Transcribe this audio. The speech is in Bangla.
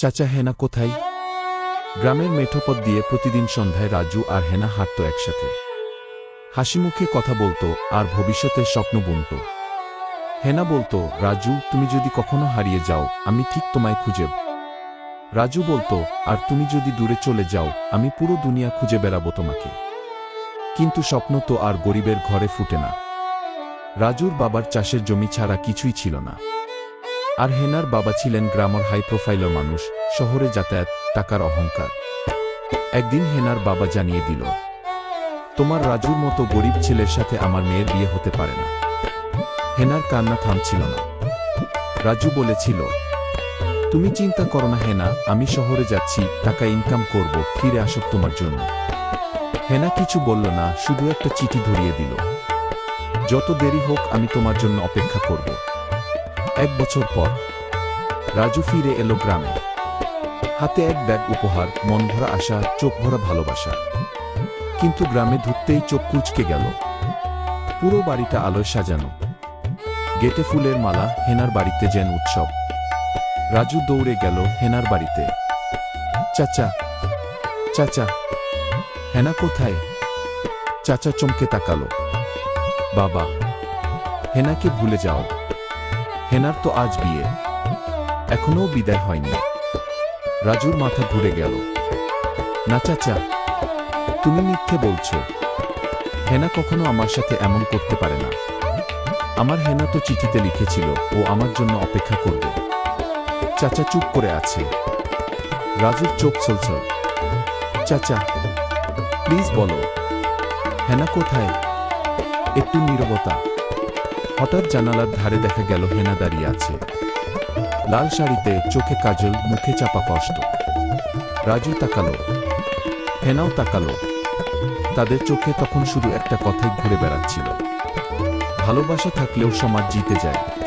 চাচা হেনা কোথায়? গ্রামের মেঠোপথ দিয়ে প্রতিদিন সন্ধ্যায় রাজু আর হেনা হাঁটত একসাথে। হাসিমুখে কথা বলতো আর ভবিষ্যতের স্বপ্ন বুনত। হেনা বলতো, রাজু, তুমি যদি কখনো হারিয়ে যাও, আমি ঠিক তোমায় খুঁজে রাজু বলতো, আর তুমি যদি দূরে চলে যাও, আমি পুরো দুনিয়া খুঁজে বেড়াবো তোমাকে। কিন্তু স্বপ্ন তো আর গরিবের ঘরে ফুটে না। রাজুর বাবার চাষের জমি ছাড়া কিছুই ছিল না। আর হেনার বাবা ছিলেন গ্রামের হাই প্রোফাইলের মানুষ, শহরে যাতায়াত, টাকার অহংকার। একদিন হেনার বাবা জানিয়ে দিল, তোমার রাজুর মতো গরিব ছেলের সাথে আমার মেয়ের বিয়ে হতে পারে না। হেনার কান্না থামছিল না। রাজু বলেছিল, তুমি চিন্তা করো না হেনা, আমি শহরে যাচ্ছি, টাকা ইনকাম করব, ফিরে আসব তোমার জন্য। হেনা কিছু বলল না, শুধু একটা চিঠি ধরিয়ে দিল, যত দেরি হোক, আমি তোমার জন্য অপেক্ষা করব। এক বছর পর, রাজু ফিরে এলো গ্রামে। হাতে এক ব্যাগ উপহার, মন ভরা আশা, চোখ ভরা ভালোবাসা। কিন্তু গ্রামে ঢুকতেই চোখ কুচকে গেল। পুরো বাড়িটা আলোয় সাজানো। গেটে ফুলের মালা, হেনার বাড়িতে যেন উৎসব। রাজু দৌড়ে গেল হেনার বাড়িতে। চাচা চাচা, হেনা কোথায়? চাচা চমকে তাকালো। বাবা, হেনাকে ভুলে যাও। হেনার তো আজ বিয়ে। এখনও বিদায় হয়নি। রাজুর মাথা ঘুরে গেল। না চাচা, তুমি মিথ্যে বলছো। হেনা কখনো আমার সাথে এমন করতে পারে না। আমার হেনা তো চিঠিতে লিখেছিল, ও আমার জন্য অপেক্ষা করবে। চাচা চুপ করে আছে। রাজুর চোখ ছলছল। চাচা, প্লিজ বলো, হেনা কোথায়? একটু নীরবতা। হঠাৎ জানালার ধারে দেখা গেল হেনা দাঁড়িয়ে আছে। লাল শাড়িতে চোখে কাজল, মুখে চাপা কষ্ট। রাজু তাকালো। হেনাও তাকালো। তাদের চোখে তখন শুধু একটা কথাই ঘুরে বেড়াচ্ছিল। ভালোবাসা থাকলেও সমাজ জিতে যায়।